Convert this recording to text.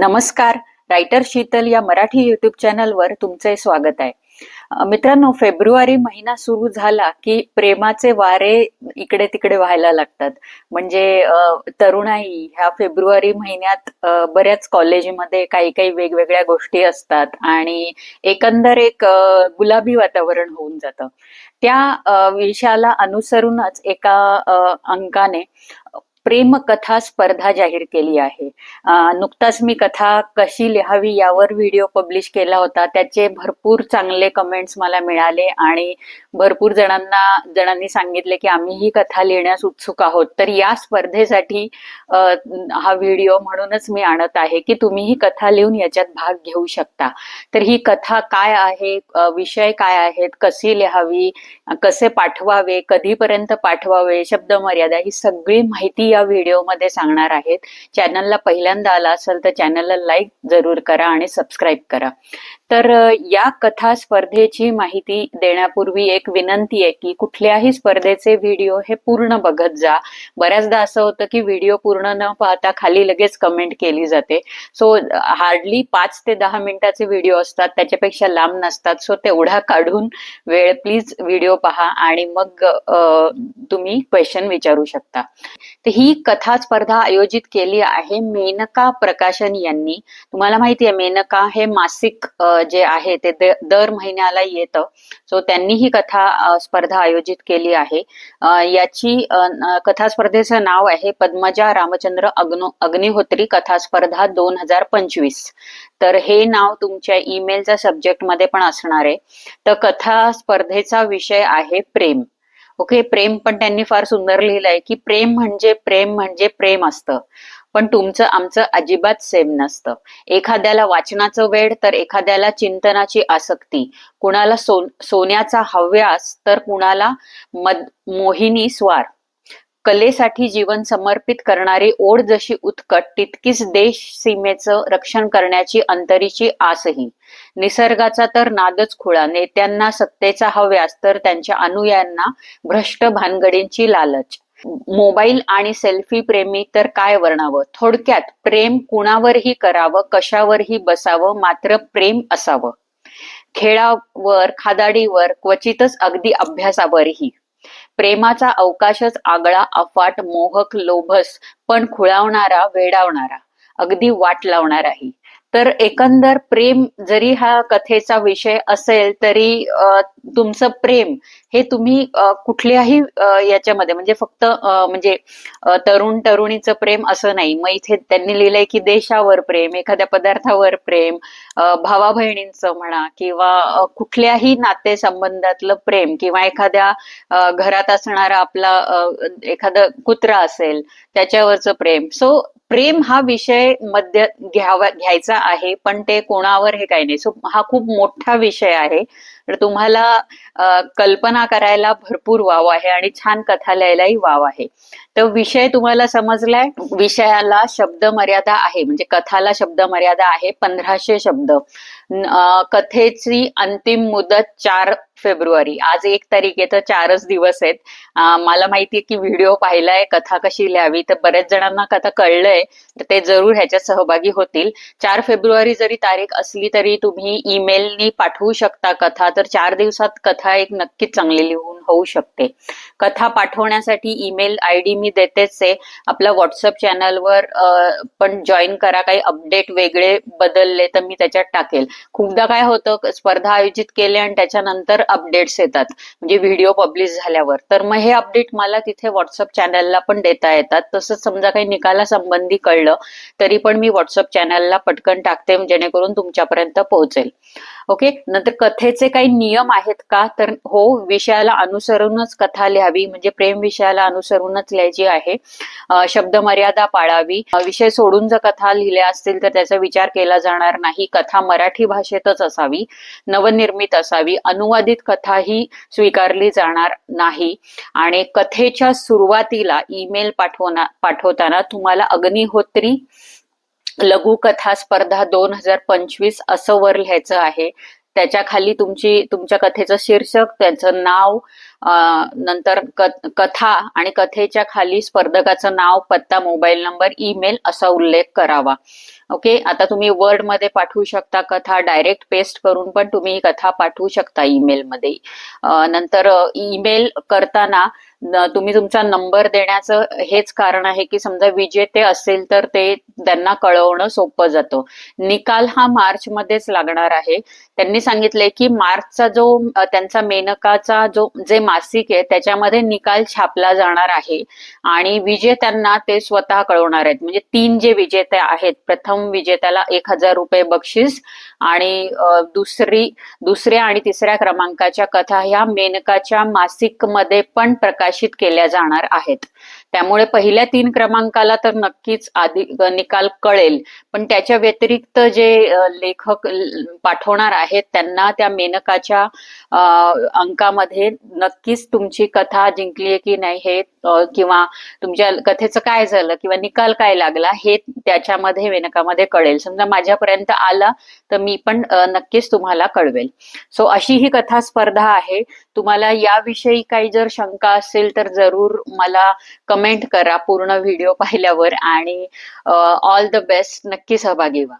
नमस्कार. रायटर शीतल या मराठी युट्यूब चॅनलवर तुमचे स्वागत आहे. मित्रांनो फेब्रुवारी महिना सुरू झाला की प्रेमाचे वारे इकडे तिकडे व्हायला लागतात. म्हणजे तरुणाई ह्या फेब्रुवारी महिन्यात बऱ्याच कॉलेजमध्ये काही काही वेगवेगळ्या गोष्टी असतात आणि एकंदर एक गुलाबी वातावरण होऊन जातं. त्या विषयाला अनुसरूनच एका अंकाने प्रेम कथा स्पर्धा जाहीर केली आहे. नुकताच मी कथा कशी लिहावी यावर व्हिडिओ पब्लिश केला होता. त्याचे भरपूर चांगले कमेंट्स मला मिळाले आणि भरपूर जणांना जणांनी सांगितले की आम्ही ही कथा लिहिण्यास उत्सुक आहोत. तर या स्पर्धेसाठी हा व्हिडिओ म्हणूनच मी आणत आहे की तुम्ही ही कथा लिहून याच्यात भाग घेऊ शकता. तर ही कथा काय आहे? विषय काय आहेत? कशी लिहावी? कसे पाठवावे? कधीपर्यंत पाठवावे? शब्द मर्यादा ही सगळी माहिती या व्हिडिओमध्ये सांगणार आहेत. चॅनलला पहिल्यांदा आला असेल तर चॅनलला लाईक जरूर करा आणि सबस्क्राईब करा. तर या कथा स्पर्धेची माहिती देण्यापूर्वी एक विनंती आहे की कुठल्याही स्पर्धेचे व्हिडिओ हे पूर्ण बघत जा. बऱ्याचदा असं होतं की व्हिडिओ पूर्ण न पाहता खाली लगेच कमेंट केली जाते. सो हार्डली पाच ते दहा मिनिटाचे व्हिडिओ असतात त्याच्यापेक्षा लांब नसतात. सो तेवढा काढून वेळ प्लीज व्हिडिओ पहा आणि मग तुम्ही क्वेश्चन विचारू शकता. तर ही कथा स्पर्धा आयोजित केली आहे मेनका प्रकाशन यांनी. तुम्हाला माहिती आहे मेनका हे मासिक जे आहे ते दर महिन्याला येतं. सो त्यांनी ही कथा स्पर्धा आयोजित केली आहे. याची कथा स्पर्धेचं नाव आहे पद्मजा रामचंद्र अग्नो अग्निहोत्री कथा स्पर्धा दोन हजार पंचवीस. तर हे नाव तुमच्या ईमेलच्या सब्जेक्टमध्ये पण असणार आहे. तर कथा स्पर्धेचा विषय आहे प्रेम. ओके प्रेम पण त्यांनी फार सुंदर लिहिलंय की प्रेम म्हणजे प्रेम म्हणजे प्रेम असतं. पण तुमचं आमचं अजिबात सेम नसतं. एखाद्याला वाचनाचं वेड तर एखाद्याला चिंतनाची आसक्ती. कुणाला सो सोन्याचा हव्यास तर कुणाला मद मोहिनी स्वार. कलेसाठी जीवन समर्पित करणारी ओढ जशी उत्कट तितकीच देश सीमेचं रक्षण करण्याची अंतरीची आसही. निसर्गाचा तर नादच खुळा नेत्यांना सत्तेचा हव्यास तर त्यांच्या अनुयायांना भ्रष्ट भानगडींची लालच. मोबाईल आणि सेल्फी प्रेमी तर काय वर्णावं? थोडक्यात प्रेम कुणावरही करावं कशावरही बसावं मात्र प्रेम असावं. खेळावर खादाडीवर क्वचितच अगदी अभ्यासावरही. प्रेमाचा अवकाशच आगळा अफाट मोहक लोभस पण खुळावणारा वेडावणारा अगदी वाट लावणाराही. तर एकंदर प्रेम जरी हा कथेचा विषय असेल तरी तुमचं प्रेम हे तुम्ही कुठल्याही याच्यामध्ये म्हणजे फक्त म्हणजे तरुण तरुणीचं प्रेम असं नाही. मग इथे त्यांनी लिहिलंय की देशावर प्रेम एखाद्या पदार्थावर प्रेम भावा बहिणींचं म्हणा किंवा कुठल्याही नाते संबंधातलं प्रेम किंवा एखाद्या घरात असणारा आपला अ, एखादं कुत्रा असेल त्याच्यावरचं प्रेम. सो प्रेम हा विषय मध्य घ्यावा घ्यायचा आहे पण ते कोणावर हे काही नाही. सो हा खूप मोठा विषय आहे. तर तुम्हाला कल्पना कल्पना करायला भरपूर वाव आहे आणि छान कथा लिहायलाही वाव आहे. तर विषय तुम्हाला समजलाय? विषयाला शब्द मर्यादा आहे. म्हणजे कथाला शब्द मर्यादा आहे. पंधराशे शब्द. कथेची अंतिम मुदत चार फेब्रुवारी. आज एक तारीख आहे तर चारच दिवस आहेत. मला माहितीये की व्हिडिओ पाहिलाय कथा कशी लिहावी तर बऱ्याच जणांना कथा कळलंय तर ते जरूर ह्याच्यात सहभागी होतील. चार फेब्रुवारी जरी तारीख असली तरी तुम्ही ईमेलनी पाठवू शकता कथा तर चार दिवसात कथा एक नक्कीच चांगली लिहून होऊ शकते. कथा पाठवण्यासाठी ईमेल आय डी मी देतेच आहे. आपल्या व्हॉट्सअप चॅनलवर पण जॉईन करा. काही अपडेट वेगळे बदलले तर मी त्याच्यात टाकेल. खूपदा काय होतं स्पर्धा आयोजित केले आणि त्याच्यानंतर अपडेट्स येतात. म्हणजे व्हिडिओ पब्लिश झाल्यावर. तर मग हे अपडेट मला तिथे व्हॉट्सअप चॅनलला पण देता येतात. तसंच समजा काही निकालासंबंधी कळलं तरी पण मी व्हॉट्सअप चॅनलला पटकन टाकते जेणेकरून तुमच्यापर्यंत पोहोचेल. ओके? नंतर कथेचे काही नियम आहेत का? तर हो विषयाला अनुसरूनच कथा लिहावी म्हणजे प्रेम विषयाला अनुसरूनच लिहायची आहे. शब्द मर्यादा पाळावी. विषय सोडून जर कथा लिहिल्या असतील तर त्याचा विचार केला जाणार नाही. कथा मराठी भाषेतच असावी नवनिर्मित असावी. अनुवादित कथा ही स्वीकारली जाणार नाही. आणि कथेच्या सुरुवातीला ईमेल पाठवना पाठवताना तुम्हाला अग्निहोत्री लघुकथा स्पर्धा दोन हजार पंचवीस असं वर लिहायचं आहे. त्याच्याखाली तुमची तुमच्या कथेचं शीर्षक त्याचं नाव नंतर कथा आणि कथेच्या खाली स्पर्धकाचं नाव पत्ता मोबाईल नंबर ईमेल असा उल्लेख करावा. ओके? आता तुम्ही वर्डमध्ये पाठवू शकता कथा डायरेक्ट पेस्ट करून पण तुम्ही कथा पाठवू शकता ईमेल मध्ये नंतर ईमेल करताना तुम्ही तुमचा नंबर देण्याचं हेच कारण आहे की समजा विजेते असेल तर ते त्यांना कळवणं सोपं जातं. निकाल हा मार्च मध्येच लागणार आहे. त्यांनी सांगितले की मार्चचा जो त्यांचा मेनकाचा जो जे मासिक आहे त्याच्यामध्ये निकाल छापला जाणार आहे. आणि विजेत्यांना ते स्वतः कळवणार आहेत. म्हणजे तीन जे विजेते आहेत प्रथम विजेत्याला एक हजार रुपये बक्षीस आणि दुसरी दुसऱ्या आणि तिसऱ्या क्रमांकाच्या कथा ह्या मेनकाच्या मासिकमध्ये पण प्रकाशित केल्या जाणार आहेत. त्यामुळे पहिल्या तीन क्रमांकाला तर नक्कीच आधी निकाल कळेल. पण त्याच्या व्यतिरिक्त जे लेखक पाठवणार आहेत त्यांना त्या मेनकाच्या अ, अंकामध्ये नक्कीच तुमची कथा जिंकली की नाही हे किंवा तुमच्या कथेचं काय झालं किंवा निकाल काय लागला हे त्याच्यामध्ये वेनकामध्ये कळेल. समजा माझ्यापर्यंत आला तर मी पण नक्कीच तुम्हाला कळवेल. सो अशी ही कथा स्पर्धा आहे. तुम्हाला याविषयी काही जर शंका असेल तर जरूर मला कमेंट करा पूर्ण व्हिडिओ पाहिल्यावर आणि ऑल द बेस्ट नक्की सहभागी व्हा.